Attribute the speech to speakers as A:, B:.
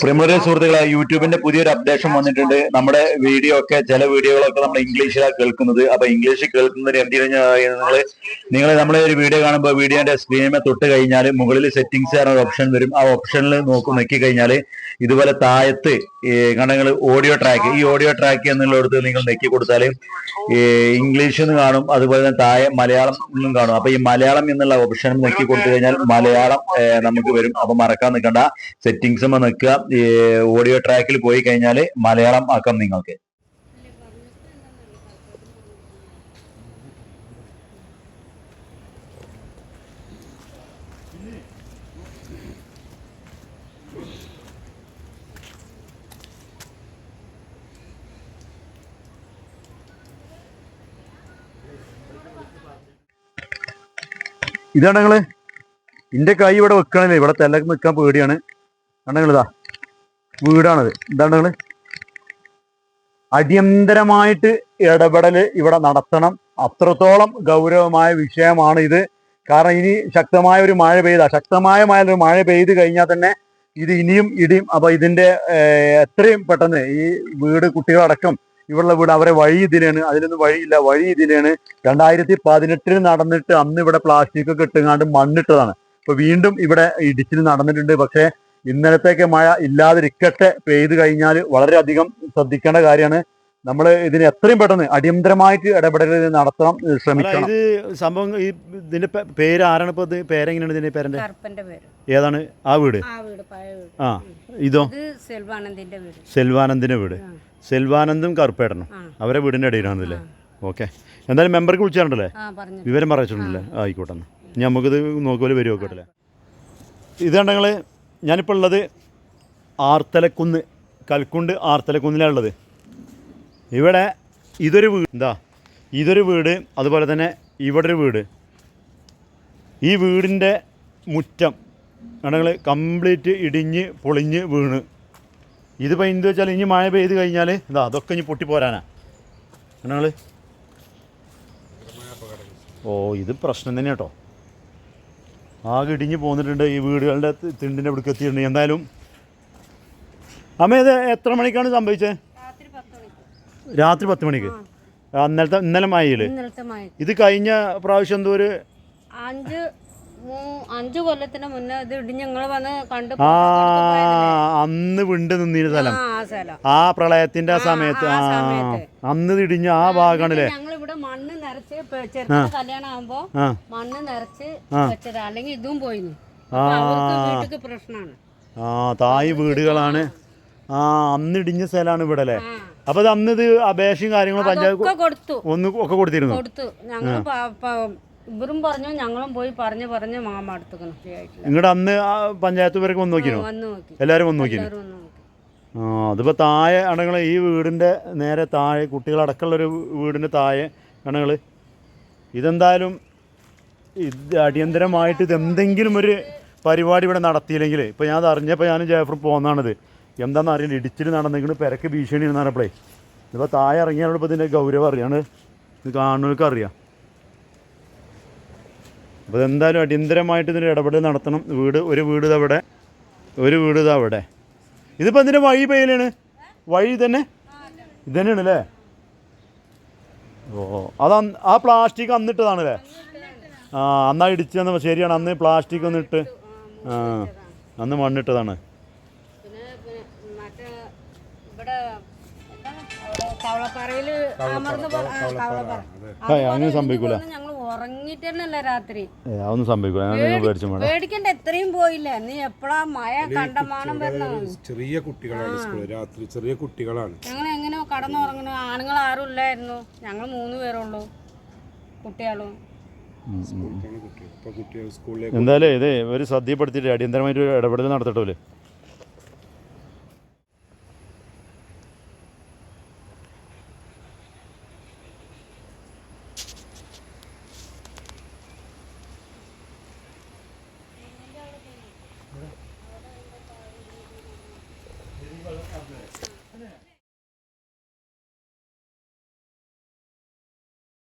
A: പ്രിമറി സുഹൃത്തുക്കളെ യൂട്യൂബിന്റെ പുതിയൊരു അപ്ഡേഷൻ വന്നിട്ടുണ്ട്. നമ്മുടെ വീഡിയോ ഒക്കെ ചില വീഡിയോകളൊക്കെ നമ്മൾ ഇംഗ്ലീഷിലാണ് കേൾക്കുന്നത്. അപ്പൊ ഇംഗ്ലീഷിൽ കേൾക്കുന്നതിന് എന്ത് നിങ്ങൾ നിങ്ങൾ നമ്മളെ ഒരു വീഡിയോ കാണുമ്പോൾ വീഡിയോന്റെ സ്ക്രീനിൽ തൊട്ട് കഴിഞ്ഞാൽ മുകളിൽ സെറ്റിംഗ്സ് പറഞ്ഞ ഓപ്ഷൻ വരും. ആ ഓപ്ഷനിൽ നോക്കി നോക്കി കഴിഞ്ഞാൽ ഇതുപോലെ താഴത്ത് കണ്ടങ്ങൾ ഓഡിയോ ട്രാക്ക് ഈ ഓഡിയോ ട്രാക്ക് എന്നുള്ളിടത്ത് നിങ്ങൾ നെക്കി കൊടുത്താൽ ഇംഗ്ലീഷ് എന്ന് കാണും അതുപോലെ തന്നെ താഴെ മലയാളം എന്നും കാണും. അപ്പൊ ഈ മലയാളം എന്നുള്ള ഓപ്ഷൻ നെക്കി കൊടുത്തു കഴിഞ്ഞാൽ മലയാളം നമുക്ക് വരും. അപ്പൊ മറക്കാൻ നിൽക്കണ്ട സെറ്റിംഗ്സ് നിൽക്കുക. ഓഡിയോ ട്രാക്കിൽ പോയി കഴിഞ്ഞാൽ മലയാളം ആക്കാം നിങ്ങൾക്ക്. ഇതാണ് ഇന്റെ കൈ ഇവിടെ വെക്കണല്ലേ? ഇവിടെ തെല്ലൊക്കെ നിൽക്കാൻ പേടിയാണ്. കണ്ടങ്ങളിതാ വീടാണത്. എന്താണ് നിങ്ങൾ അടിയന്തരമായിട്ട് ഇടപെടൽ ഇവിടെ നടത്തണം. അത്രത്തോളം ഗൗരവമായ വിഷയമാണ് ഇത് കാരണം ഇനി ശക്തമായ ഒരു മഴ പെയ്ത ശക്തമായ മഴ മഴ പെയ്ത് കഴിഞ്ഞാൽ തന്നെ ഇത് ഇനിയും ഇടിയും അപ്പൊ ഇതിന്റെ എത്രയും പെട്ടെന്ന് ഈ വീട് കുട്ടികളടക്കം ഇവിടെയുള്ള വീട് അവരെ വഴി ഇതിനാണ്. അതിനൊന്നും വഴിയില്ല. വഴി ഇതിനാണ്. രണ്ടായിരത്തി പതിനെട്ടിൽ നടന്നിട്ട് അന്ന് ഇവിടെ പ്ലാസ്റ്റിക് ഒക്കെ ഇട്ടുങ്ങാണ്ട് മണ്ണിട്ടതാണ്. ഇപ്പൊ വീണ്ടും ഇവിടെ ഇടിച്ചിൽ നടന്നിട്ടുണ്ട്. പക്ഷേ ഇന്നലത്തേക്ക് മഴ ഇല്ലാതിരിക്കട്ടെ പെയ്തു കഴിഞ്ഞാൽ വളരെയധികം ശ്രദ്ധിക്കേണ്ട കാര്യമാണ്. നമ്മൾ ഇതിന് എത്രയും പെട്ടെന്ന് അടിയന്തരമായിട്ട് ഇടപെടൽ നടത്തണം ശ്രമിക്കണം.
B: ഇത് സംഭവം ഈ ഇതിന്റെ പേര് ആരാണ് ഇപ്പൊ പേരെങ്ങനെയാണ് ഇതിന്റെ പേരന്റെ? ഏതാണ്? ആ വീട്?
C: ആ വീട് പഴയ വീട്.
B: ഇതോ?
C: ഇത് സെൽവാനന്ദിന്റെ വീട്.
B: സെൽവാനന്ദിന്റെ വീട്. സെൽവാനന്ദും കറുപ്പേട്ടനും അവരെ വീടിന്റെ ഇടയിലാണല്ലേ? ഓക്കെ. എന്തായാലും മെമ്പർക്ക് വിളിച്ചിട്ടുണ്ടല്ലേ?
C: ആ പറഞ്ഞു
B: വിവരം പറഞ്ഞിട്ടുണ്ടല്ലേ ആയിക്കോട്ടെ. ഇനി നമുക്കിത് നോക്കുപോലെ വരുമോ ഇതാണ് ഇതാണെങ്കിൽ ഞാനിപ്പോൾ ഉള്ളത് ആർത്തലക്കുന്ന് കൽക്കുണ്ട് ആർത്തലക്കുന്നിലാണ് ഉള്ളത് ഇവിടെ ഇതൊരു വീട് എന്താ? ഇതൊരു വീട് അതുപോലെ തന്നെ ഇവിടെ ഒരു വീട്. ഈ വീടിന്റെ മുറ്റം ആണെങ്കിൽ കംപ്ലീറ്റ് ഇടിഞ്ഞ് പൊളിഞ്ഞ് വീണ്. ഇതിപ്പോൾ എന്ത് വെച്ചാൽ ഇനി മഴ പെയ്ത് കഴിഞ്ഞാൽ ഇതാ അതൊക്കെ ഇനി പൊട്ടിപ്പോരാനാ ആണെങ്കിൽ ഓ ഇത് പ്രശ്നം തന്നെ കേട്ടോ ആകെ ഇടിഞ്ഞ് പോന്നിട്ടുണ്ട് ഈ വീടുകളുടെ തിണ്ടിന്റെ ഇവിടെ എത്തിയിട്ടുണ്ട് എന്തായാലും അമ്മ ഇത് എത്ര മണിക്കാണ് സംഭവിച്ചത്
C: രാത്രി പത്ത് മണിക്ക്.
B: അന്നലത്തെ ഇന്നലെ
C: മായിൽ
B: ഇത് കഴിഞ്ഞ പ്രാവശ്യം എന്തോ ഒരു
C: അഞ്ച് അഞ്ചു കൊല്ലത്തിന് മുന്നേ ഇത് വന്ന് കണ്ടു
B: ആ അന്ന് വിണ്ട് നിന്നിരുന്ന സ്ഥലം.
C: ആ
B: പ്രളയത്തിന്റെ ആ സമയത്ത്.
C: ആ
B: അന്ന് ഇടിഞ്ഞ ആ ഭാഗമാണല്ലേ
C: കല്യാണം മണ്ണ് നിറച്ച്
B: ആ.
C: വെച്ചത്. അല്ലെങ്കിൽ ഇതും പോയിന്.
B: ആ.
C: അവർക്ക് വീട്ടിക്ക് പ്രശ്നമാണ്
B: ആ തായ് വീടുകളാണ്. ആ. അന്ന് ഇടിഞ്ഞ സ്ഥലമാണ് ഇവിടെ അല്ലേ. അപ്പൊ അത് അന്ന് ഇത് അപേക്ഷയും കാര്യങ്ങളും പഞ്ചായത്ത്
C: കൊടുത്തു.
B: ഒന്ന് ഒക്കെ കൊടുത്തിരുന്നു?
C: കൊടുത്തു. ഞങ്ങൾ ഇവരും പറഞ്ഞു ഞങ്ങളും പോയി പറഞ്ഞു പറഞ്ഞു മാമ അടുത്തുക്കണം
B: നിങ്ങളുടെ അന്ന് പഞ്ചായത്ത് പേരൊക്കെ വന്നു
C: നോക്കി.
B: എല്ലാവരും വന്ന്
C: നോക്കി.
B: ആ അതിപ്പോൾ താഴെ ആണെങ്കിൽ ഈ വീടിന്റെ നേരെ താഴെ കുട്ടികളടക്കമുള്ള ഒരു വീടിന്റെ താഴെ ആണെങ്കിൽ ഇതെന്തായാലും ഇത് അടിയന്തരമായിട്ട് ഇതെന്തെങ്കിലും ഒരു പരിപാടി ഇവിടെ നടത്തിയില്ലെങ്കിൽ ഇപ്പോൾ ഞാൻ അറിഞ്ഞപ്പോൾ ഞാൻ ജയഫർ പോകുന്നതാണിത് എന്താണെന്ന് അറിയില്ല ഇടിച്ചിൽ നടന്നെങ്കിലും പെരക്ക് ഭീഷണി എന്ന് പറഞ്ഞപ്പോഴേ ഇതിപ്പോൾ താഴെ ഇറങ്ങിയാലും ഇപ്പോൾ ഇതിന്റെ ഗൗരവം അറിയാണ് ഇത് കാണുന്നവർക്ക് അറിയാം. അപ്പോൾ ഇതെന്തായാലും അടിയന്തരമായിട്ട് ഇതിന്റെ ഇടപെടൽ നടത്തണം. വീട് ഒരു വീട് ഇതവിടെ ഒരു വീട് ഇതാ അവിടെ ഇതിപ്പോൾ ഇതിന്റെ വഴി പെയ്യലാണ്? വഴി തന്നെ ഇതന്നെയാണ് തന്നെയാണ് അല്ലേ ഓ അത് ആ പ്ലാസ്റ്റിക് അന്നിട്ടതാണല്ലേ? ആ അന്നാ ഇടിച്ചെന്ന് ശരിയാണ് അന്ന് പ്ലാസ്റ്റിക് ഒന്നിട്ട് ആ അന്ന് മണ്ണിട്ടതാണ്. അങ്ങനെ സംഭവിക്കൂല. അതൊന്നും സംഭവിക്കില്ല ഞാൻ പേടിച്ചു വേണം
C: പേടിക്കണ്ട എത്രയും പോയില്ല. നീ എപ്പോഴാ മഴ കണ്ടമാനം
D: ചെറിയ കുട്ടികളാണ് രാത്രി ചെറിയ കുട്ടികളാണ്.
C: എങ്ങനെയോ കടന്നുറങ്ങണ. ആണുങ്ങൾ ആരും ഇല്ലായിരുന്നു. ഞങ്ങൾ മൂന്ന് പേരുള്ളൂ. കുട്ടികളും.
B: എന്തായാലും ഇതേ ഒരു ശ്രദ്ധപ്പെടുത്തിയിട്ട് അടിയന്തരമായിട്ട് ഒരു ഇടപെടൽ നടത്തട്ടോല്ലേ